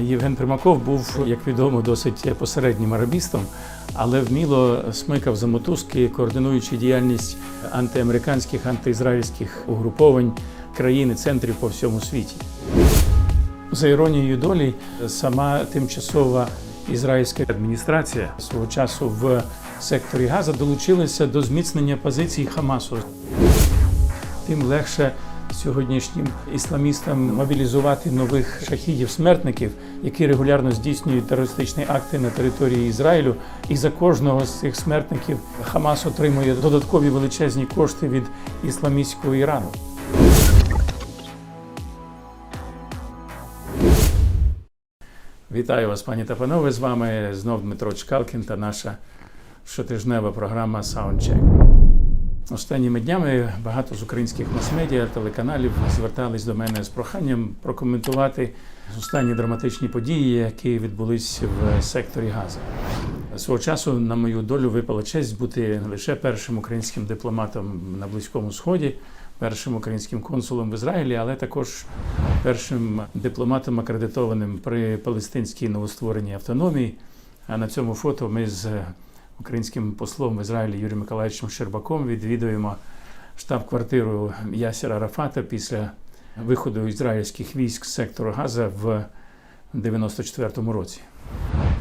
Євген Примаков був, як відомо, досить посереднім арабістом, але вміло смикав за мотузки, координуючи діяльність антиамериканських, антиізраїльських угруповань країн і центрів по всьому світі. За іронією долі, сама тимчасова ізраїльська адміністрація свого часу в секторі Газа долучилася до зміцнення позицій Хамасу. Тим легше сьогоднішнім ісламістам мобілізувати нових шахідів-смертників, які регулярно здійснюють терористичні акти на території Ізраїлю. І за кожного з цих смертників Хамас отримує додаткові величезні кошти від ісламістського Ірану. Вітаю вас, пані та панове. З вами знов Дмитро Чкалкін та наша щотижнева програма Soundcheck. Останніми днями багато з українських мас-медіа, телеканалів звертались до мене з проханням прокоментувати останні драматичні події, які відбулись в секторі Газа. Свого часу на мою долю випала честь бути не лише першим українським дипломатом на Близькому Сході, першим українським консулом в Ізраїлі, але також першим дипломатом акредитованим при палестинській новоствореній автономії. А на цьому фото ми з українським послом в Ізраїлі Юрієм Миколаївичем Щербаком відвідуємо штаб-квартиру Ясера Арафата після виходу ізраїльських військ з сектору Газа в 94-му році.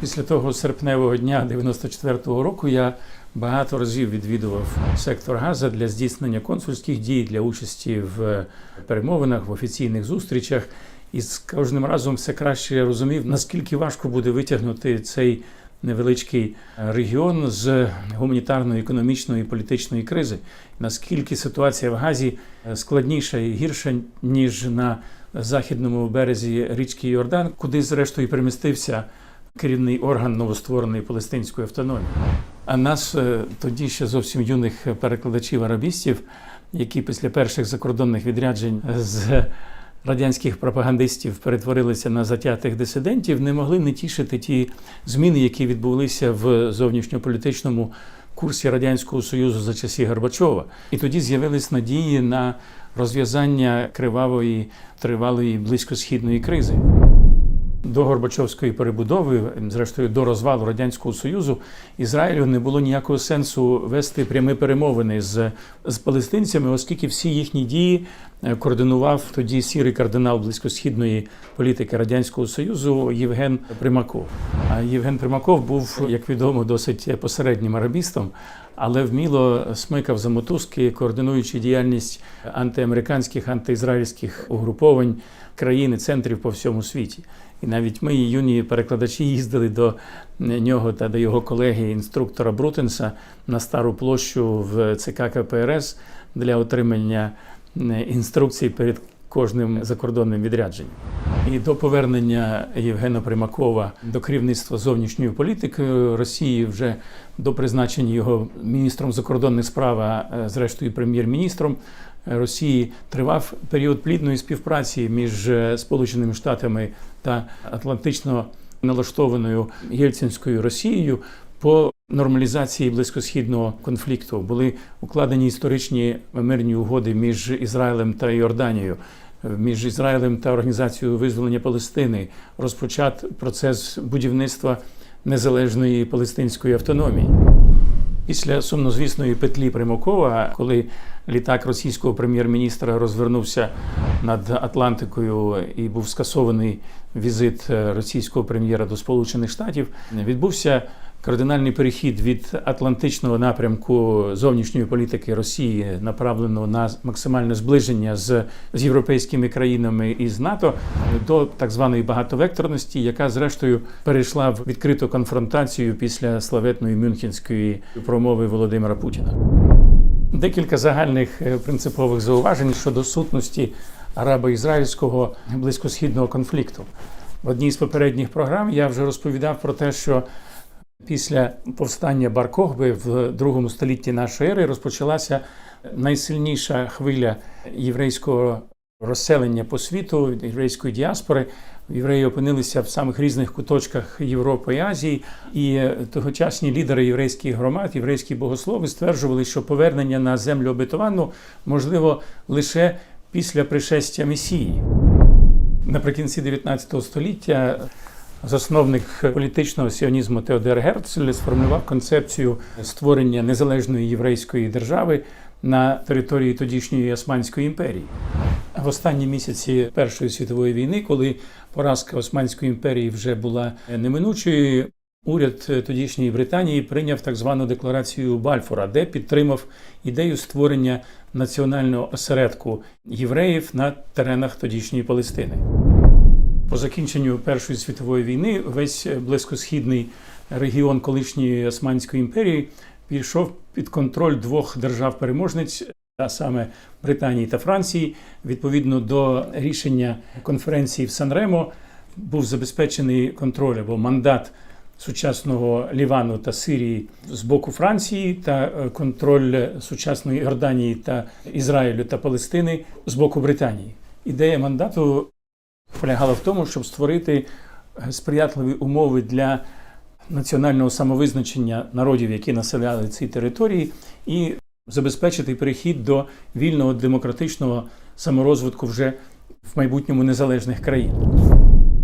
Після того серпневого дня 94-го року я багато разів відвідував сектор Газа для здійснення консульських дій, для участі в перемовинах, в офіційних зустрічах. І з кожним разом все краще я розумів, наскільки важко буде витягнути цей невеличкий регіон з гуманітарної, економічної і політичної кризи. Наскільки ситуація в Газі складніша і гірша ніж на західному березі річки Йордан, куди зрештою перемістився керівний орган новоствореної палестинської автономії. А нас е, тоді ще зовсім юних перекладачів арабістів, які після перших закордонних відряджень з радянських пропагандистів перетворилися на затятих дисидентів, не могли не тішити ті зміни, які відбулися в зовнішньополітичному курсі радянського союзу за часів Горбачова. І тоді з'явились надії на розв'язання кривавої тривалої близькосхідної кризи. До Горбачовської перебудови, зрештою до розвалу радянського союзу, Ізраїлю не було ніякого сенсу вести прямі перемовини з, з палестинцями, оскільки всі їхні дії е, координував тоді сірий кардинал близькосхідної політики радянського союзу Євген Примаков. А Євген Примаков був, як відомо, досить посереднім арабістом, але вміло смикав за мотузки, координуючи діяльність антиамериканських, антиізраїльських угруповань країн і центрів по всьому світі. І навіть ми, юні перекладачі, їздили до нього та до його колеги, інструктора Брутенса, на стару площу в ЦК КПРС для отримання інструкцій перед кожним закордонним відрядженням. І до повернення Євгена Примакова до керівництва зовнішньої політики Росії вже до призначення його міністром закордонних справ, а зрештою прем'єр-міністром Росії тривав період плідної співпраці між Сполученими Штатами та атлантично налаштованою Єльцинською Росією по нормалізації близькосхідного конфлікту. Були укладені історичні мирні угоди між Ізраїлем та Йорданією. Між Ізраїлем та Організацією визволення Палестини розпочат процес будівництва незалежної палестинської автономії. Після сумнозвісної петлі Примакова, коли літак російського прем'єр-міністра розвернувся над Атлантикою і був скасований візит російського прем'єра до Сполучених Штатів, відбувся кардинальний перехід від атлантичного напрямку зовнішньої політики Росії, направленого на максимальне зближення з, з європейськими країнами і з НАТО, до так званої багатовекторності, яка зрештою перейшла в відкриту конфронтацію після славетної мюнхенської промови Володимира Путіна. Декілька загальних принципових зауважень щодо сутності арабо-ізраїльського близькосхідного конфлікту. В одній з попередніх програм я вже розповідав про те, що після повстання Бар-Кохби в другому столітті нашої ери розпочалася найсильніша хвиля єврейського розселення по світу, єврейської діаспори. Євреї опинилися в самих різних куточках Європи і Азії, і тогочасні лідери єврейських громад, єврейські богослови стверджували, що повернення на землю обетовану можливо лише після пришестя Месії. Наприкінці 19 століття засновник політичного сіонізму Теодор Герцль сформулював концепцію створення незалежної єврейської держави на території тодішньої Османської імперії. В останні місяці Першої світової війни, коли поразка Османської імперії вже була неминучою, уряд тодішньої Британії прийняв так звану декларацію Бальфора, де підтримав ідею створення національного осередку євреїв на теренах тодішньої Палестини. По закінченню Першої світової війни весь близькосхідний регіон колишньої Османської імперії пішов під контроль двох держав-переможниць, а саме Британії та Франції. Відповідно до рішення конференції в Сан-Ремо був забезпечений контроль або мандат сучасного Лівану та Сирії з боку Франції та е, контроль сучасної Йорданії та Ізраїлю та Палестини з боку Британії. Ідея мандату полягала в тому, щоб створити сприятливі умови для національного самовизначення народів, які населяли ці території, і забезпечити перехід до вільного демократичного саморозвитку вже в майбутньому незалежних країн.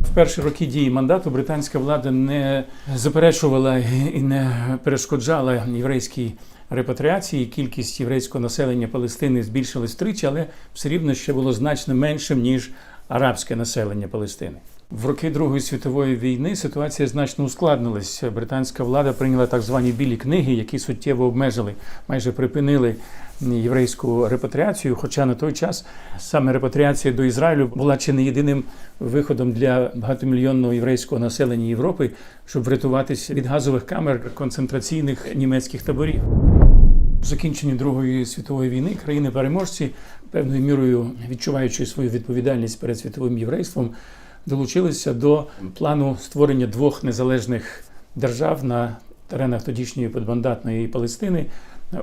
В перші роки дії мандату британська влада не заперечувала і не перешкоджала єврейській репатріації. Кількість єврейського населення Палестини збільшилась втричі, але все рівно ще було значно меншим ніж арабське населення Палестини. В роки Другої світової війни ситуація значно ускладнилась. Британська влада прийняла так звані білі книги, які суттєво обмежили, майже припинили єврейську репатріацію. Хоча на той час саме репатріація до Ізраїлю була чи не єдиним виходом для багатомільйонного єврейського населення Європи, щоб врятуватися від газових камер концентраційних німецьких таборів. По закінченні Другої світової війни країни-переможці, певною мірою відчуваючи свою відповідальність перед світовим єврейством, долучилися до плану створення двох незалежних держав на теренах тодішньої подмандатної Палестини,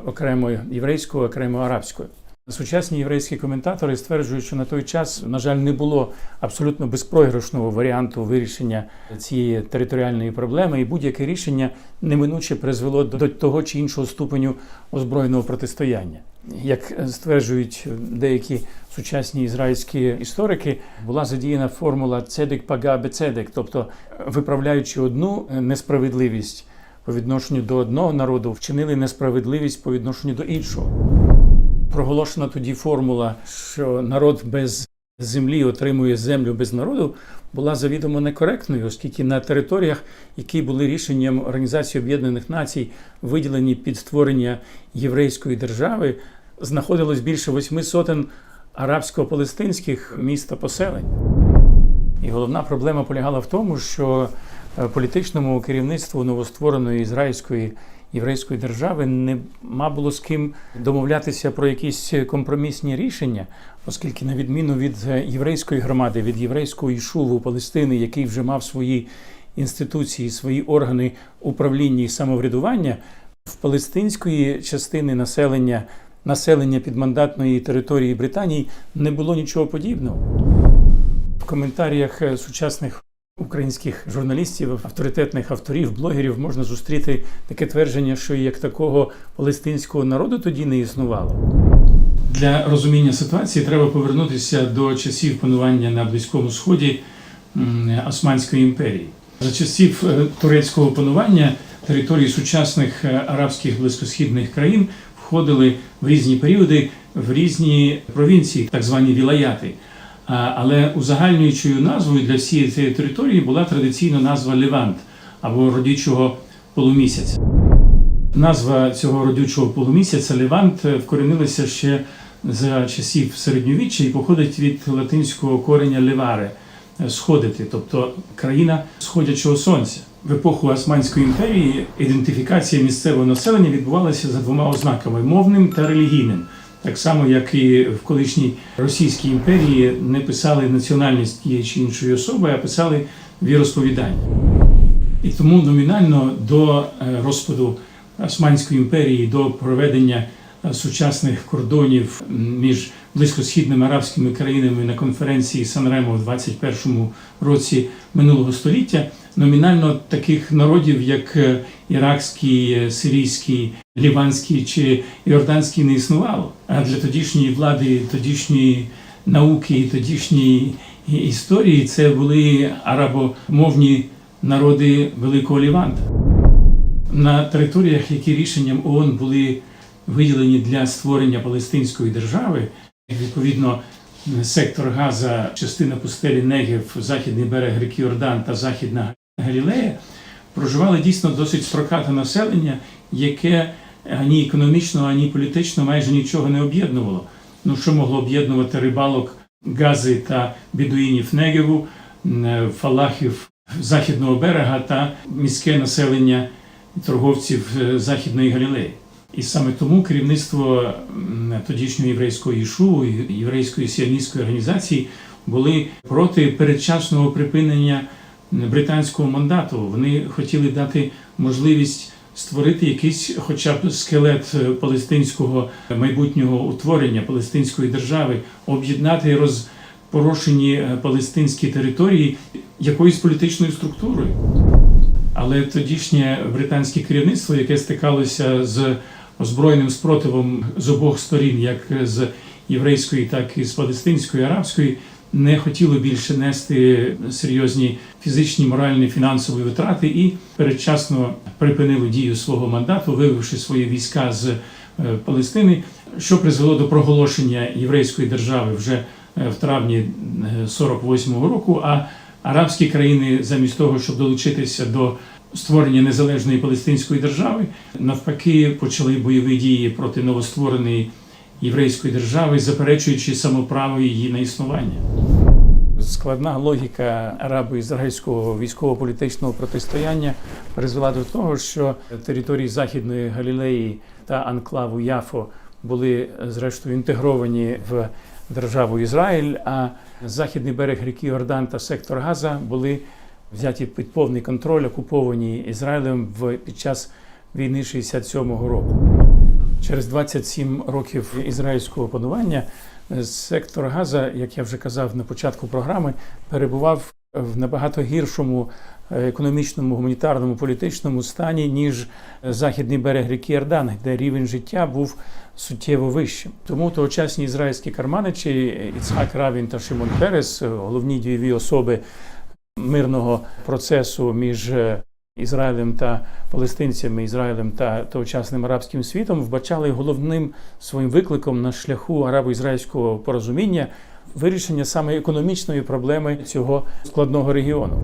окремо єврейської, окремо арабською. Сучасні єврейські коментатори стверджують, що на той час, на жаль, не було абсолютно безпрограшного варіанту вирішення цієї територіальної проблеми, і будь-яке рішення неминуче призвело до того чи іншого ступеню озброєного протистояння. Як стверджують деякі сучасні ізраїльські історики, була задіяна формула цедек пага бецедек, тобто виправляючи одну несправедливість по відношенню до одного народу, вчинили несправедливість по відношенню до іншого. Проголошена тоді формула, що народ без землі отримує землю без народу, була завідомо некоректною, оскільки на територіях, які були рішенням Організації Об'єднаних Націй, виділені під створення єврейської держави, знаходилось більше восьми сотень арабсько-палестинських міст та поселень. І головна проблема полягала в тому, що політичному керівництву новоствореної ізраїльської єврейської держави нема було з ким домовлятися про якісь компромісні рішення, оскільки, на відміну від єврейської громади, від єврейського ішуву Палестини, який вже мав свої інституції, свої органи управління і самоврядування, в палестинської частини населення населення підмандатної території Британії не було нічого подібного. В коментарях сучасних українських журналістів, авторитетних авторів, блогерів можна зустріти таке твердження, що як такого палестинського народу тоді не існувало. Для розуміння ситуації треба повернутися до часів панування на Близькому Сході Османської імперії. За часів турецького панування території сучасних арабських близькосхідних країн входили в різні періоди в різні провінції, так звані вілаяти. Але узагальнюючою назвою для всієї цієї території була традиційна назва Левант або родючого полумісяця. Назва цього родючого полумісяця Левант вкорінилася ще за часів середньовіччя і походить від латинського кореня леваре сходити, тобто країна сходячого сонця. В епоху Османської імперії ідентифікація місцевого населення відбувалася за двома ознаками мовним та релігійним. Так само, як і в колишній Російській імперії не писали національність тієї чи іншої особи, а писали віросповідання. І тому номінально до розпаду Османської імперії, до проведення сучасних кордонів між близькосхідними арабськими країнами на конференції Сан-Ремо в 21 році минулого століття. Номінально таких народів, як іракський, сирійський, ліванський чи йорданський, не існувало. А для тодішньої влади, тодішньої науки, тодішньої історії це були арабомовні народи Великого Ліванта. На територіях, які рішенням ООН були виділені для створення Палестинської держави, відповідно, сектор Газа, частина пустелі Негів, західний берег ріки Йордан та Західна Галілея, проживали дійсно досить строкате населення, яке ані економічно, ані політично майже нічого не об'єднувало. Ну що могло об'єднувати рибалок Гази та бідуїнів Негеву, фалахів західного берега та міське населення торговців е, Західної Галілеї. І саме тому керівництво тодішньої єврейської Ішу, єврейської сіоністської організації були проти передчасного припинення британського мандату. Вони хотіли дати можливість створити якийсь, хоча б скелет е, палестинського майбутнього утворення палестинської держави, об'єднати розпорошені е, палестинські території якоюсь політичною структурою. Але тодішнє британське керівництво, яке стикалося з озброєним спротивом з обох сторін, як з єврейської, так і з палестинської, арабської, не хотіло більше нести серйозні фізичні, моральні, фінансові витрати і передчасно припинило дію свого мандату, вивівши свої війська з е, Палестини, що призвело до проголошення єврейської держави вже е, в травні е, 48-го року. А арабські країни, замість того, щоб долучитися до створення незалежної палестинської держави, навпаки, почали бойові дії проти новоствореної єврейської держави, заперечуючи самоправо її на існування. Складна логіка арабо-ізраїльського військово-політичного протистояння призвела до того, що території Західної Галілеї та анклаву Яфо були зрештою інтегровані в державу Ізраїль, а західний берег ріки Йордан та сектор Газа були взяті під повний контроль, окуповані Ізраїлем в під час війни 67-го року. Через 27 років ізраїльського панування е, сектор Газа, як я вже казав на початку програми, перебував в набагато гіршому е, економічному, гуманітарному, політичному стані, ніж західний берег ріки Йордан, де рівень життя був суттєво вищим. Тому тогочасні ізраїльські карманичі Іцхак Равін та Шимон Перес, е, головні дієві особи мирного процесу між е, Ізраїлем та палестинцями, Ізраїлем та тогочасним арабським світом, вбачали головним своїм викликом на шляху арабо-ізраїльського порозуміння вирішення саме економічної проблеми цього складного регіону.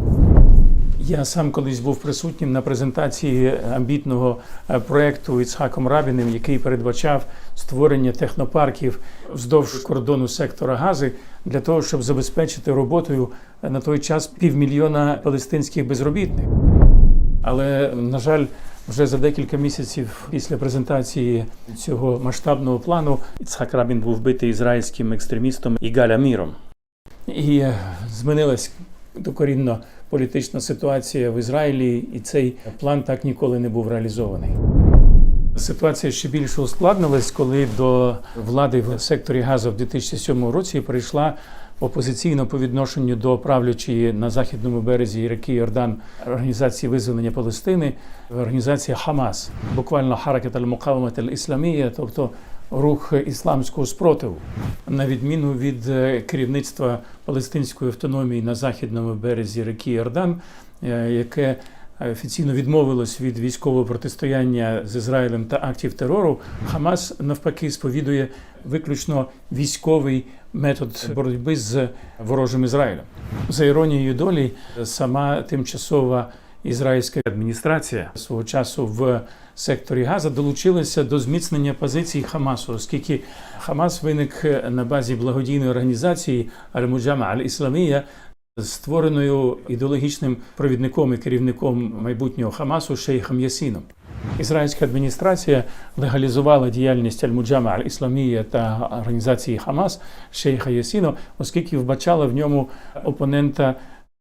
Я сам колись був присутнім на презентації амбітного е, проекту Іцхаком Рабіним, який передбачав створення технопарків вздовж кордону сектора Гази для того, щоб забезпечити роботою е, на той час півмільйона палестинських безробітних. Але на жаль, вже за декілька місяців після презентації цього масштабного плану Іцхак Рабін був вбитий ізраїльським екстремістом Ігаль Аміром. І змінилась докорінно політична ситуація в Ізраїлі, і цей план так ніколи не був реалізований. Ситуація ще більше ускладнилась, коли до влади в секторі Газу в 2007 році прийшла опозиційно по відношенню до правлячої на західному березі ріки Йордан організації визволення Палестини, організація Хамас, буквально Харакет аль-Мукавамат аль-Ісламія, тобто рух ісламського спротиву, на відміну від е, керівництва палестинської автономії на західному березі ріки Йордан, е, яке офіційно відмовилось від військового протистояння з Ізраїлем та актів терору, Хамас навпаки сповідує виключно військовий метод боротьби з ворожим Ізраїлем. За іронією долі, сама тимчасова ізраїльська адміністрація свого часу в секторі Газа долучилася до зміцнення позицій Хамасу, оскільки Хамас виник на базі благодійної організації Аль-Муджама Аль-Ісламія, створеною ідеологічним провідником і керівником майбутнього Хамасу Шейхом Ясіном. Ізраїльська адміністрація легалізувала діяльність Аль-Муджама Аль-Ісламія та організації Хамас Шейха Ясіно, оскільки вбачала в ньому опонента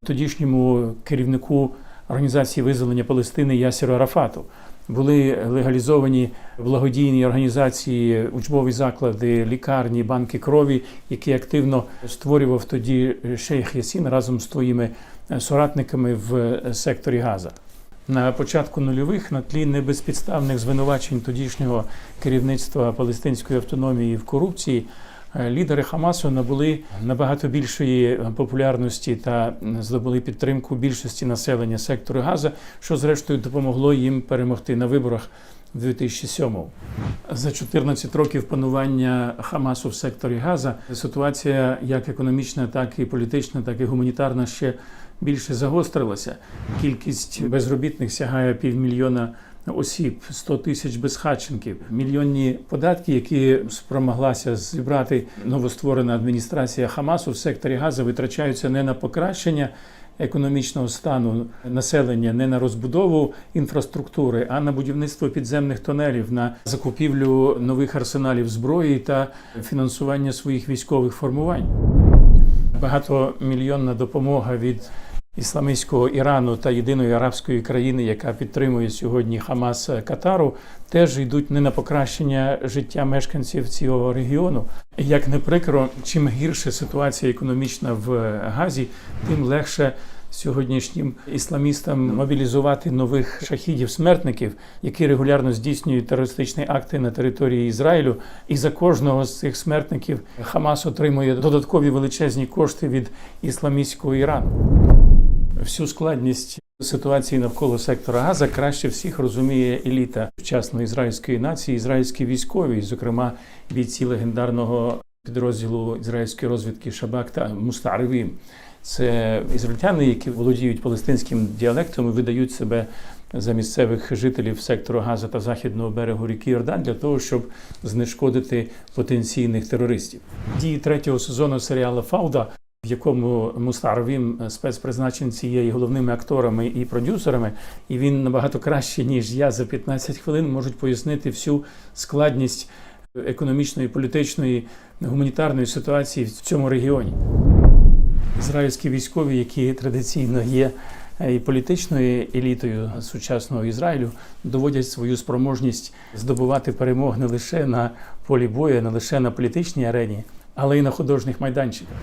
тодішньому керівнику організації визволення Палестини Ясіру Арафату. Були легалізовані благодійні організації, учбові заклади, лікарні, банки крові, які активно створював тоді Шейх Ясін разом з твоїми соратниками в секторі Газа. На початку нульових на тлі небезпідставних звинувачень тодішнього керівництва палестинської автономії в корупції е, лідери Хамасу набули набагато більшої популярності та здобули підтримку більшості населення сектору Газа, що зрештою допомогло їм перемогти на виборах. в 2007-му. За 14 років панування Хамасу в секторі Газа ситуація як економічна, так і політична, так і гуманітарна ще більше загострилася. Кількість безробітних сягає півмільйона осіб, 100 тисяч безхатченків, мільйонні податки, які спромоглася зібрати новостворена адміністрація Хамасу в секторі Газа, витрачаються не на покращення економічного стану населення, не на розбудову інфраструктури, а на будівництво підземних тунелів, на закупівлю нових арсеналів зброї та фінансування своїх військових формувань. Багатомільйонна допомога від ісламського Ірану та єдиної арабської країни, яка підтримує сьогодні Хамас Катару, теж йдуть не на покращення життя мешканців цього регіону. Як не прикро, чим гірше ситуація економічна в Газі, тим легше. Сьогоднішнім ісламістам мобілізувати нових шахідів-смертників, які регулярно здійснюють терористичні акти на території Ізраїлю, і за кожного з цих смертників Хамас отримує додаткові величезні кошти від ісламістського Ірану. Всю складність ситуації навколо сектора Газа краще всіх розуміє еліта вчасної ізраїльської нації, ізраїльські військові, зокрема бійці легендарного підрозділу ізраїльської розвідки Шабак та Мустаревім. Це ізраїльтяни, які володіють палестинським діалектом і видають себе за місцевих жителів сектору Газа та західного берегу ріки Йордан для того, щоб знешкодити потенційних терористів. Дії третього сезону серіалу Фауда якому Мустаровім спецпризначенці є і головними акторами і продюсерами, і він набагато краще, ніж я за 15 хвилин можуть пояснити всю складність економічної, політичної, гуманітарної ситуації в цьому регіоні. Ізраїльські військові, які традиційно є і політичною елітою сучасного Ізраїлю, доводять свою спроможність здобувати перемог не лише на полі бою, не лише на політичній арені але й на художніх майданчиках.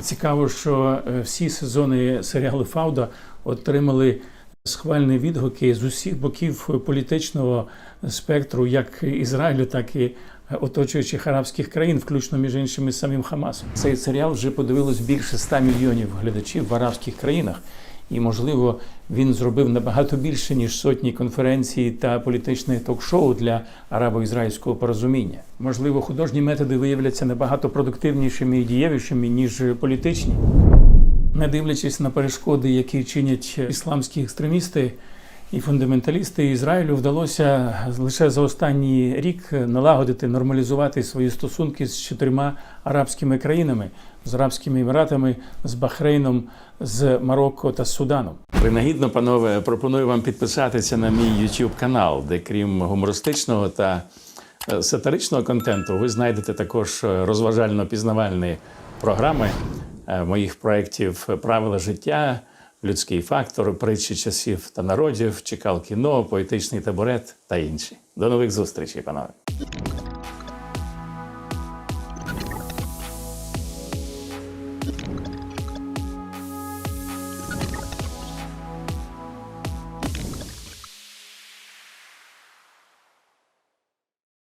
Цікаво, що всі сезони серіалу Фауда отримали схвальні відгуки з усіх боків політичного спектру, як Ізраїлю, так і оточуючих арабських країн, включно між іншими самим Хамасом. Цей серіал вже подивилось більше 100 мільйонів глядачів в арабських країнах. І, можливо, він зробив набагато більше ніж сотні конференцій та політичних ток-шоу для арабо-ізраїльського порозуміння. Можливо, художні методи виявляться набагато продуктивнішими і дієвішими ніж політичні, не дивлячись на перешкоди, які чинять ісламські екстремісти. І фундаменталісти Ізраїлю вдалося лише за останній рік налагодити, нормалізувати свої стосунки з чотирма арабськими країнами з Арабськими Еміратами, з Бахрейном, з Марокко та Суданом. Принагідно, панове, пропоную вам підписатися на мій YouTube канал, де крім гумористичного та е, сатиричного контенту, ви знайдете також розважально-пізнавальні програми е, моїх проєктів Правила життя людський фактор, притчі часів та народів, чекал кіно, поетичний табурет та інші. До нових зустрічей, панове.